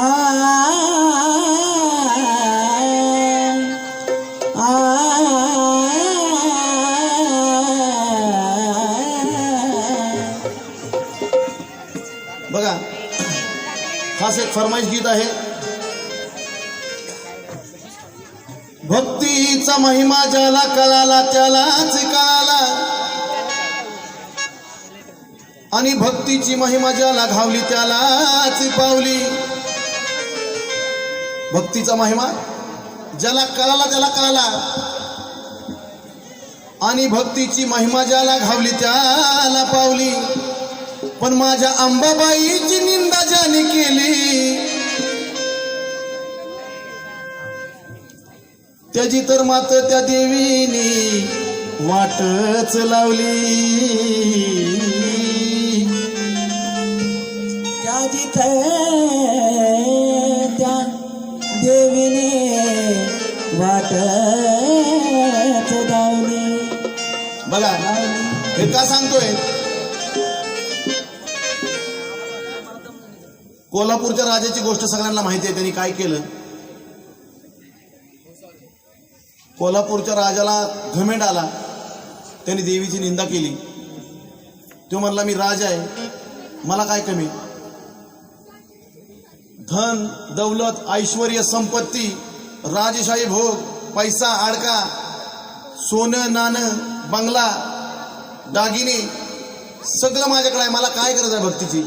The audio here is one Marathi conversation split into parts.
बघा खास एक फरमाईश गीत आहे. भक्तीचा महिमा ज्याला कळाला त्यालाच कळाला. आणि भक्तीची महिमा ज्याला घावली त्यालाच पावली. भक्तीचा महिमा ज्याला कळाला त्याला कळाला. आणि भक्तीची महिमा ज्याला घावली त्याला पावली. पण माझ्या अंबाबाईची निंदा ज्याने केली त्याची तर मात्र त्या देवीनी वाटच लावली. त्या जिथे विने वाट बघा हे का सांगतोय? कोल्हापूरच्या राजाची गोष्ट सगळ्यांना माहिती आहे त्यांनी काय केलं? कोल्हापूरच्या राजाला घमेंड आला. त्यांनी देवीची निंदा केली. तो म्हणला मी राजा आहे. मला काय कमी? धन दौलत ऐश्वर संपत्ती राजशाही भोग पैसा आडका सोनं नाणं बंगला दागिने सगळं माझ्याकडे आहे. मला काय गरज आहे भक्तीची?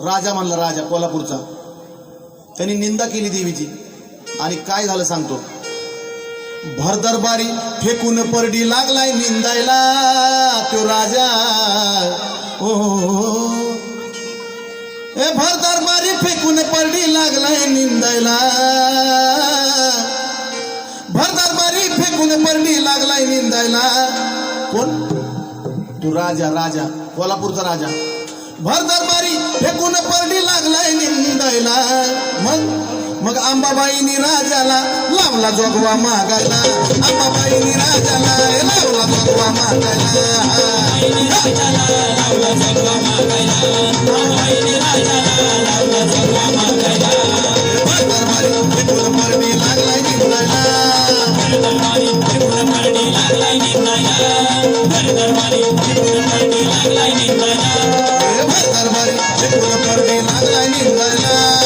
राजा म्हणला राजा कोल्हापूरचा. त्यांनी निंदा केली देवीची. आणि काय झालं सांगतो. भरदरबारी फेकून परडी लागलाय निंदायला. तो राजा ओ ए भरदरबारी फेकून परडी लागलाय निंदायला. भरदरबारी फेकून परडी लागलाय निंदायला. कोण? तू राजा राजा कोल्हापूरचा राजा. भर दरबारी फेकून परडी लागलाय निंदायला. मग? मग अंबाबाईनी राजाला लावला जोगवा मागायला अंबाबाईनी राजाला लावला जोगवा लागलाय लागलाय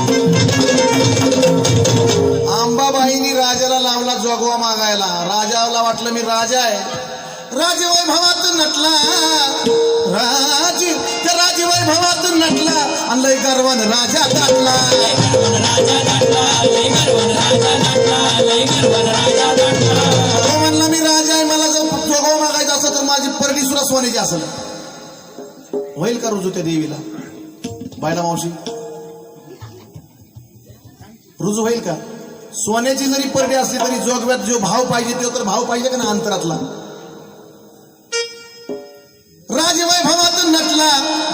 राजाला मी राजा आहे. राजवैभवात नटला. राज त्या राजवैभवात नटला. आणि लय गर्वन राजा दाटला. तो म्हणला मी राजा आहे मला जर जोगाव मागायचा असं तर माझी परडी सुरा सोन्याची असेल. होईल का रुजू त्या देवीला? बायला मावशी. रुजू होईल का? सोन्याची जरी परडी असली तरी जोगव्यात जो भाव पाहिजे तो तर भाव पाहिजे का ना अंतरातला? राजवैभवात नटला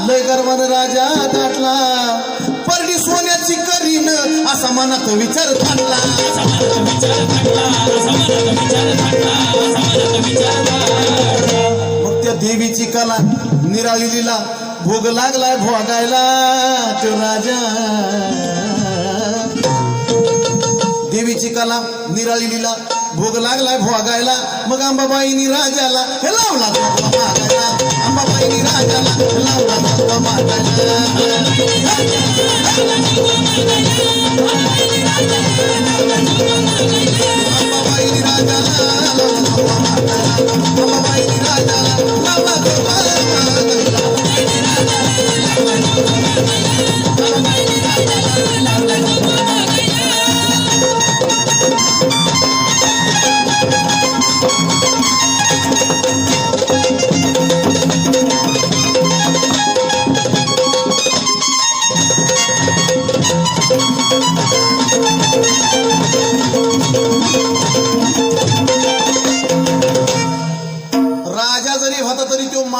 लय गर्वान राजा दाटला परडी सोन्याची करीन असा मनात विचार थाटला मग त्या देवीची कला निराळीला भोग लागलाय भोगायला तो राजा. चिकाला कला निराळीला भोग लागलाय भोगायला मग अंबाबाईनी राजाला हे लावला अंबाबाईनी राजाला लावला धोका मागायला. अंबाबाईनी राजाला अंबाबाईनी राजाला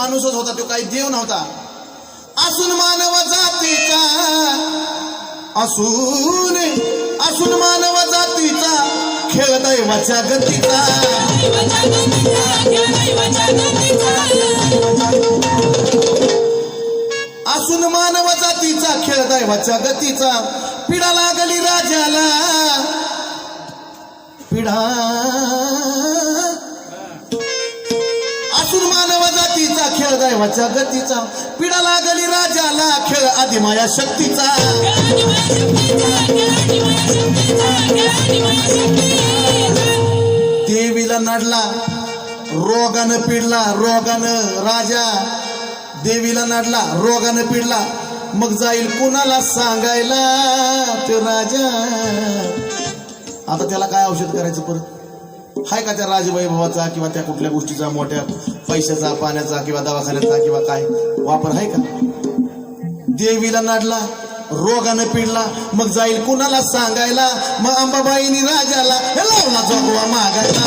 माणूसच होता तो काही देव नव्हता. असून मानव जातीचा असून असून मानव जातीचा खेळ दैवाच्या गतीचा. असून मानव जातीचा खेळ दैवाच्या गतीचा. पिढा लागली राजाला. पिढा दैवाच्या गतीचा. पिढा लागली राजाला खेळ आधी माया शक्तीचा. देवीला नडला रोगानं पिडला रोगानं राजा. देवीला नडला रोगानं पिडला. मग जाईल कुणाला सांगायला तो राजा? आता त्याला काय औषध करायचं परत? हाय का त्या राजवैभवाचा किंवा त्या कुठल्या गोष्टीचा मोठ्या पैशाचा पाण्याचा किंवा दवाखान्याचा किंवा काय वापर आहे का? देवीला नाडला रोगानं पिडला मग जाईल कुणाला सांगायला? मग अंबाबाईनी राजाला हे लावला जोगवा मागायला.